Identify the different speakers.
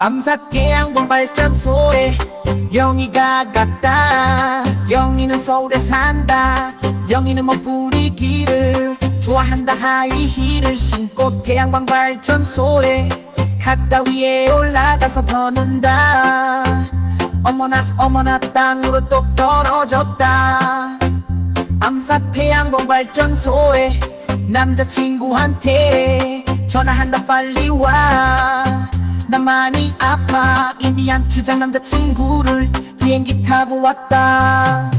Speaker 1: 암사 태양봉 발전소에 영희가 갔다. 영희는 서울에 산다. 영희는 멋부리기를 좋아한다. 하이힐을 신고 태양광 발전소에 갔다 위에 올라가서 터는다. 어머나 어머나 땅으로 똑 떨어졌다. 암사 태양광 발전소에 남자친구한테 전화한다. 빨리 와. 나 많이 아파 인디안 주장 남자친구를 비행기 타고 왔다.